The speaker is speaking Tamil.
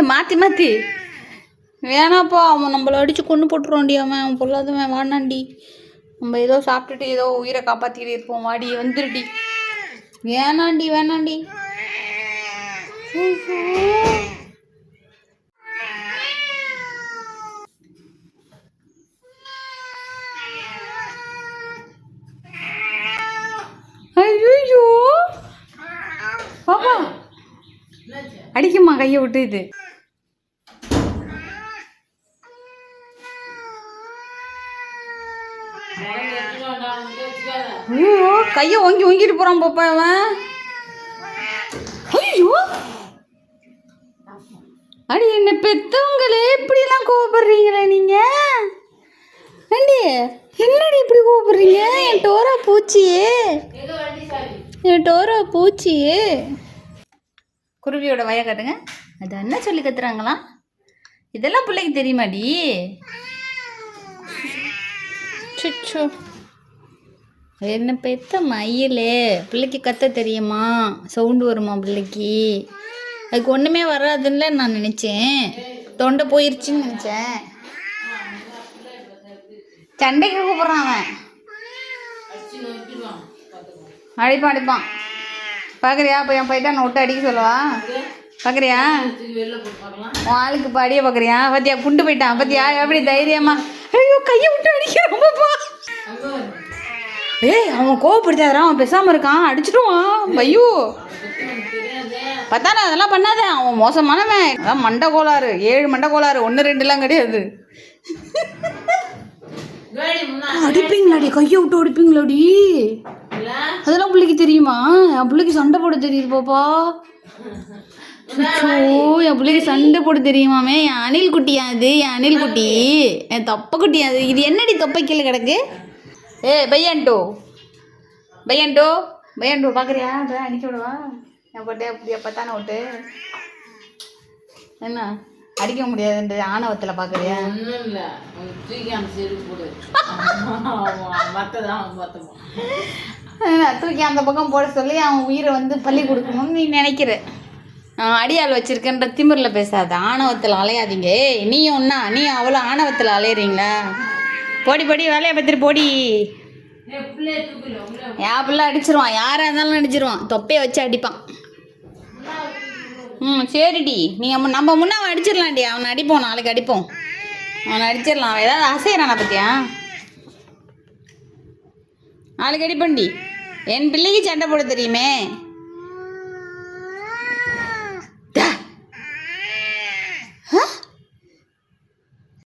ஏ மாற்றி மாற்றி வேணாப்பா அவன் நம்மளை அடித்து கொண்டு போட்டுருவான்டி அவன். அவன் பொல்லாதவன் வானாண்டி நம்ம ஏதோ சாப்பிட்டுட்டு ஏதோ உயிரை காப்பாற்றிட்டு இருப்போம். வாடி வந்துருடி. வேணாண்டி வேணாண்டி ஐயோ பாப்பா அடிக்குமா கையை விட்டு இது. ஐயோ கையை ஓங்கி ஓங்கிட்டு போகிறான் பாப்பா அவன். ஐயோ. அடி என்ன பெத்தவங்களே இப்படிலாம் கோவப்படுறீங்களே நீங்க? ஆண்டி என்னடி இப்படி கோவப்படுறீங்க? என் டோரா பூச்சியே என் டோரா பூச்சியே குருவியோட வய காட்டுங்க. அது என்ன சொல்லி கத்துறாங்களாம். இதெல்லாம் பிள்ளைக்கு தெரியுமாடி? சுச்சோ என்ன பெத்த மயிலே. பிள்ளைக்கு கத்த தெரியுமா? சவுண்டு வருமா பிள்ளைக்கு? அதுக்கு ஒன்றுமே வராதுன்னு நான் நினச்சேன். தொண்டை போயிருச்சுன்னு நினச்சேன். சண்டைக்கு கூப்பிட்றான் அவன். அடிப்பான் அடிப்பான். பார்க்குறியா இப்போ என் போயிட்டா நான் விட்டு அடிக்க சொல்லவா? பார்க்குறியா உன் ஆளுக்கு இப்போ அடிய பார்க்குறியா பார்த்தியா குண்டு போயிட்டான். பார்த்தியா எப்படி தைரியமா? ஐயோ கையை விட்டு அடிக்கிறான் பாப்பா ஏய் அவன் கோவப்படுத்தாதான் அவன் பேசாமல் இருக்கான். அடிச்சிடுவான். ஐயோ. பார்த்தானே அதெல்லாம் பண்ணாத. அவன் மோசமானவன். அதான் மண்டை கோளாறு. ஏழு மண்டை கோளாறு. ஒன்று ரெண்டுலாம் கிடையாது. அடிப்பீங்களாடி? கையை விட்டு அடிப்பீங்களாடி? அதெல்லாம் பிள்ளைக்கு தெரியுமா? என் பிள்ளைக்கு சண்டை போட தெரியுது பாப்பா. அச்சோ என் பிள்ளைக்கு சண்டை போட தெரியுமாமே. என் அணில் குட்டியா அது என் அணில் குட்டி. என் தொப்பை குட்டி அது. இது என்னடி தொப்பை கீழே கிடக்கு? ஏ பையன்டோ. பையன்டோ பையன்டோ பார்க்குறியா அடிக்க விடவா? என் போட்டு அப்படியா பார்த்தானே விட்டு என்ன? அடிக்க முடியாதுன்ற ஆணவத்தில் பார்க்குறியா ஒன்றும் இல்லை. தூக்கி அந்த செருப்பு போடு. மற்றதான் அதான் தூக்கி அந்த பக்கம் போட சொல்லி அவன் உயிரை வந்து பள்ளி கொடுக்கணும்னு நீ நினைக்கிற. நான் அடியாள் வச்சிருக்கேன்ற திமிரில் பேசாத. ஆணவத்தில் அலையாதீங்க. ஏய் நீயும் ஒன்றா நீ அவ்வளோ ஆணவத்தில் அலையிறீங்களா? போடி போடி வேலையை பார்த்துட்டு போடி. யா பிள்ளை அடிச்சிருவான். யாராக இருந்தாலும் அடிச்சிருவான். தொப்பையை வச்சு அடிப்பான். ம் சரிடி. நீங்கள் நம்ம முன்னே அவன் அடிச்சிடலாம்டி. அவனை அடிப்போம் நாளைக்கு அடிப்போம். அவனை அடிச்சிடலாம். ஏதாவது அசைகிறானா பற்றியா நாளைக்கு அடிப்பண்டி என் பிள்ளைக்கு சண்டை போட தெரியுமே?